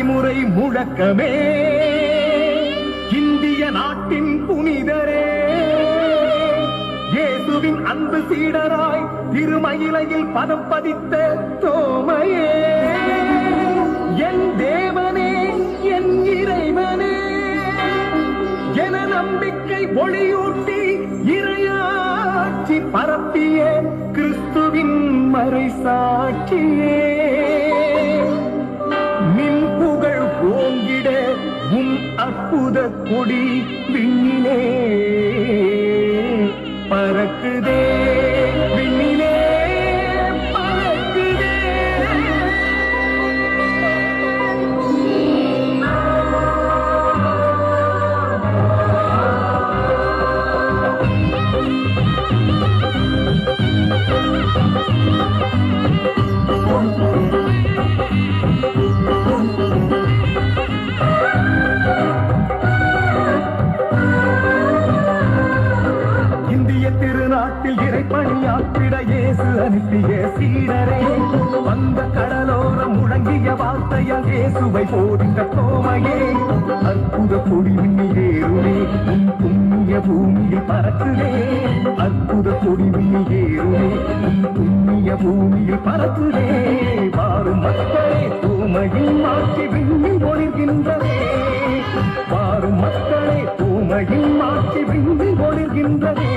தலைமுறை முழக்கமே. இந்திய நாட்டின் புனிதரே. இயேசுவின் அன்பு சீடராய் திருமயிலையில் பதம் பதித்த தோமையே. என் தேவனே என் இறைவனே. என நம்பிக்கை ஒளியூட்டி இறையாட்சி பரப்பிய கிறிஸ்துவின் மறை சாட்சியே அற்புத கொடி காத்திட இயேசு அனுப்பிய சீடரே. வந்த கடலோரம் முழங்கிய வார்த்தையால் இயேசுவை போதித்த தோமையே அற்புத கொடி விண்ணிலேருமே உன் புண்ணிய பூமியில் பறக்குதே அற்புத கொடி விண்ணிலேருமே உன் புண்ணிய பூமியில் பறக்குதே வாரும் மக்களே தூமையின் மாற்றி விண்ணில் ஒளிர்கின்றதே. வாரும் மக்களே தூமையின் மாற்றி விண்ணில் ஒளிர்கின்றதே.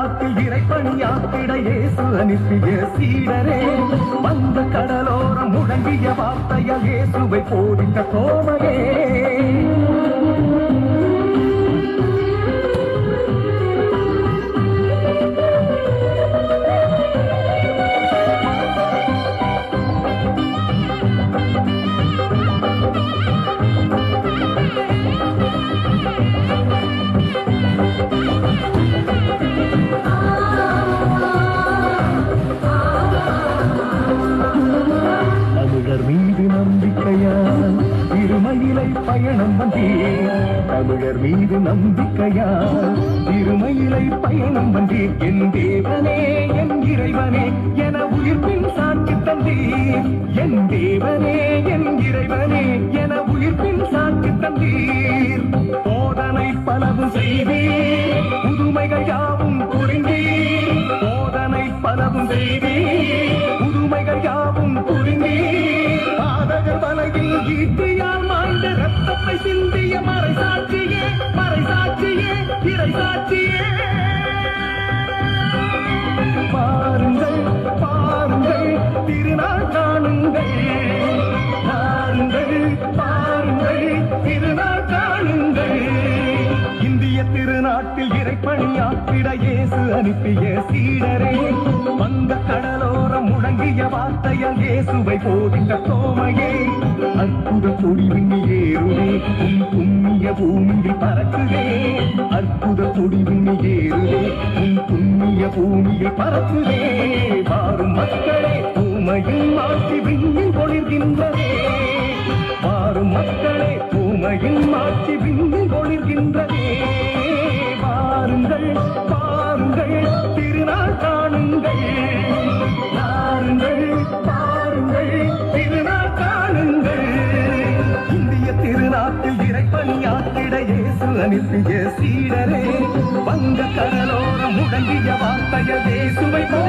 காத்து இறைப்பணியாற்றிட இயேசு அனுப்பிய சீடரே வந்த கடலோரம் முழங்கிய வார்த்தையால் இயேசுவை போதித்த தோமையே. தமிழர் மீது நம்பிக்கையா? இருமயிலை பயணம் வந்தேன் என் தேவனே என் இறைவனே என உயிர்ப்பின் சாட்சி தந்தீர். என் தேவனே என் இறைவனே என உயிர்ப்பின் சாட்சி தந்தீர். போதனை பலவும் செய்தீர். புதுமைகள் யாவும் புரிந்தீர். போதனை பலவும் செய்தீர். புதுமைகள் யாவும் புரிந்தீர். பாதக வலையில் கீர்த்தியால் மாய்ந்த ரத்தத்தை சிந்தி சாட்சியே சாட்சியே பாருங்கள் பாருங்கள் திருநாள் காணுங்கள். பாருங்கள் பாருங்கள் திருநாள் காணுங்கள். இந்திய திருநாட்டில் இறைப்பணியாற்றிட இயேசு அனுப்பிய சீடரே. வந்த கடலோரம் முழங்கிய வார்த்தையால் இயேசுவை போதித்த தோமையே. அற்புத கொடி விண்ணிலேருமே உன் புண்ணிய பூமியில் பறக்குதே அற்புத கொடி விண்ணிலேருமே உன் புண்ணிய பூமியில் பறக்குதே. வாரும் மக்களே பூமையில் மாற்றி விண்ணில் ஒளிர்கின்றதே வாரும் மக்களே பூமையில் மாற்றி விண்ணில் ஒளிர்கின்றதே. வாருங்கள் பாருங்கள் அனுப்பிய சீடரே வங்க கடலோரம் முடங்கிய வார்த்தைய இயேசுவை போதித்த